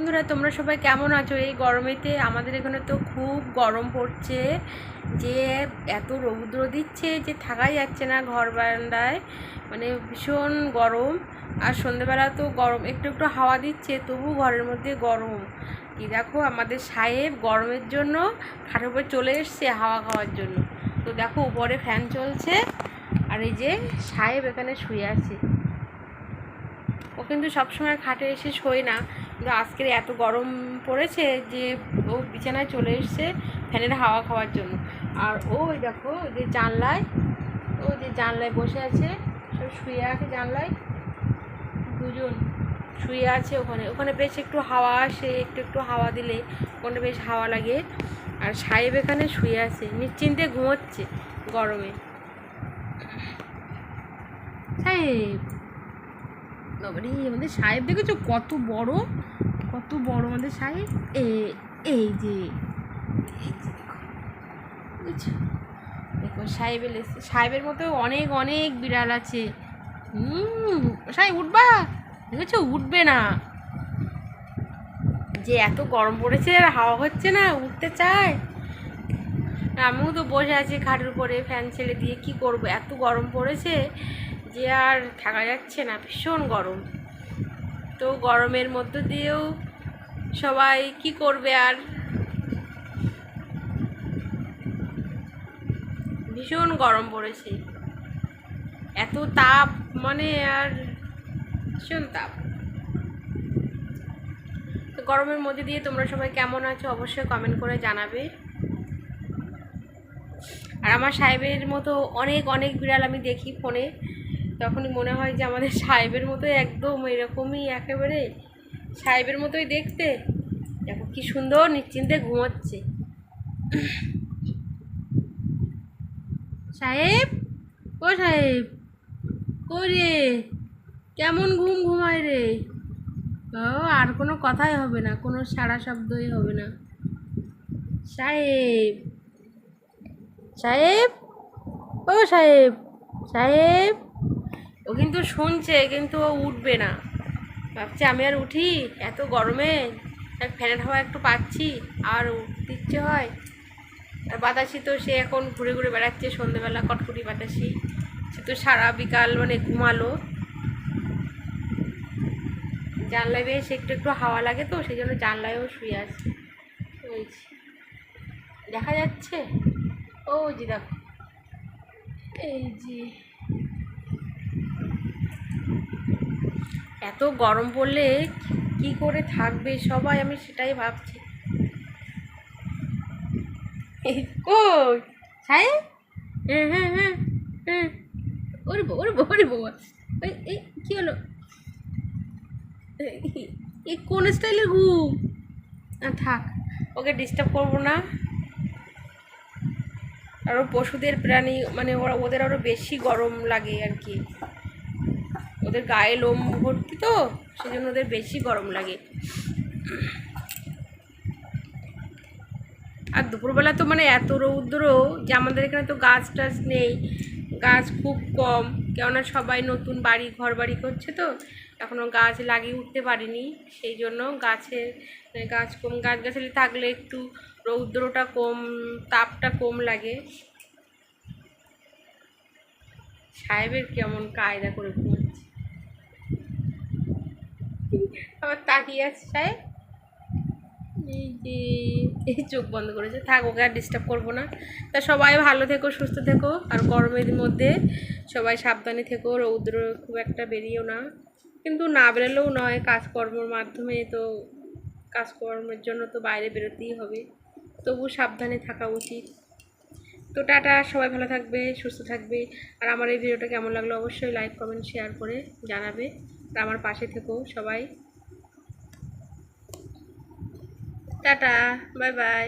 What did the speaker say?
বন্ধুরা, তোমরা সবাই কেমন আছো? এই গরমেতে আমাদের এখানে তো খুব গরম পড়ছে যে এত রৌদ্র দিচ্ছে যে থাকাই যাচ্ছে না ঘর বারান্দায়। মানে ভীষণ গরম। আর সন্ধেবেলা তো গরম, একটু একটু হাওয়া দিচ্ছে, তবু ঘরের মধ্যে গরম। কি দেখো, আমাদের সাহেব গরমের জন্য খাটের উপরে চলে এসছে হাওয়া খাওয়ার জন্য। তো দেখো, উপরে ফ্যান চলছে, আর এই যে সাহেব এখানে শুয়ে আছে। ও কিন্তু সবসময় খাটে এসে শোয় না। কিন্তু আজকের এত গরম পড়েছে যে ও বিছানায় চলে এসছে ফ্যানের হাওয়া খাওয়ার জন্য। আর ও ওই দেখো যে জানলায়, ও যে জানলায় বসে আছে, সব শুয়ে আছে জানলায়। দুজন শুয়ে আছে ওখানে। ওখানে বেশ একটু হাওয়া আসে, একটু একটু হাওয়া দিলে ওখানে বেশ হাওয়া লাগে। আর সাহেব এখানে শুয়ে আছে, নিশ্চিন্তে ঘুমোচ্ছে গরমে। সাহেব! বাবারে আমাদের সাহেব দেখেছ কত বড়? কত বড় আমাদের সাহেব? এ, এই যে দেখো। সাহেবের এসে সাহেবের মতো অনেক অনেক বিড়াল আছে। হুম, সাহেব উঠবা। দেখেছ? উঠবে না। যে এত গরম পড়েছে, আর হাওয়া হচ্ছে না, উঠতে চায়। আমিও তো বসে আছি খাটের উপরে, ফ্যান ছেড়ে দিয়ে। কি করব? এত গরম পড়েছে। যে আর থাকা যাচ্ছে না, ভীষণ গরম। তো গরমের মধ্য দিয়েও সবাই কি করবে আর? ভীষণ গরম পড়েছে। এত তাপ মানে আর ভীষণ তাপ। তো গরমের মধ্যে দিয়ে তোমরা সবাই কেমন আছো অবশ্যই কমেন্ট করে জানাবে। আর আমার সাহেবের মতো অনেক অনেক বিড়াল আমি দেখি ফোনে। তখনই মনে হয় যে আমাদের সাহেবের মতোই একদম এরকমই একেবারে সাহেবের মতোই দেখতে। দেখো কি সুন্দর নিশ্চিন্তে ঘুমোচ্ছে। সাহেব? ও সাহেব ও রে? কেমন ঘুম ঘুমায় রে? ও, আর কোনো কথাই হবে না, কোনো সারা শব্দই হবে না। সাহেব? সাহেব? ও সাহেব সাহেব? ও কিন্তু শুনছে, কিন্তু ও উঠবে না। ভাবছে, আমি আর উঠি? এত গরমে? আর ফ্যানের হাওয়া একটু পাচ্ছি, আর উঠতে হয়? আর বাতাসি তো সে এখন ঘুরে ঘুরে বেড়াচ্ছে, সন্ধেবেলা কটকটি বাতাসি। সে তো সারা বিকাল মানে ঘুমালো। জানলায় বেশ একটু একটু হাওয়া লাগে তো, সেই জন্য জানলায়ও শুয়ে আছে। ওই দেখা যাচ্ছে? ও জি, দেখো। এই যে এত গরম পড়লে কি করে থাকবে সবাই? আমি সেটাই ভাবছি। কই? সাহেব হ্যাঁ হ্যাঁ হ্যাঁ হ্যাঁ। ওরে বাবা ওরে বাবা ওরে বাবা এই কী হলো? এই কোন স্টাইলের ঘুম? থাক, ওকে ডিস্টার্ব করব না। আরও পশুদের প্রাণী মানে ওরা, ওদের আরও বেশি গরম লাগে আর কি। ওদের গায়ে লোম ভর্তি তো সেই জন্য ওদের বেশি গরম লাগে। আর দুপুরবেলা তো মানে এত রৌদ্র যে আমাদের এখানে তো গাছ টাছ নেই, গাছ খুব কম। কেননা সবাই নতুন বাড়ি, ঘর বাড়ি করছে তো এখনও গাছ লাগিয়ে উঠতে পারিনি। সেই জন্য গাছের মানে গাছ কম, গাছ গাছালি থাকলে একটু রৌদ্রটা কম, তাপটা কম লাগে। সাহেবের কেমন কায়দা করে আবার তাকিয়ে আছে সাহেব। এই যে, এই চোখ বন্ধ করেছে। থাক, ওকে আর ডিস্টার্ব করব না। তা সবাই ভালো থেকো, সুস্থ থেকো। আর গরমের মধ্যে সবাই সাবধানে থেকো, রৌদ্র খুব একটা বেরিয়েও না। কিন্তু না বেরোলেও নয়, কাজকর্মের মাধ্যমে তো, কাজকর্মের জন্য তো বাইরে বেরোতেই হবে। তবু সাবধানে থাকা উচিত। তো টাটা, সবাই ভালো থাকবে, সুস্থ থাকবে। আর আমার এই ভিডিওটা কেমন লাগল অবশ্যই লাইক কমেন্ট শেয়ার করে জানাবে। আমার পাশে থেকো সবাই। Tata bye bye.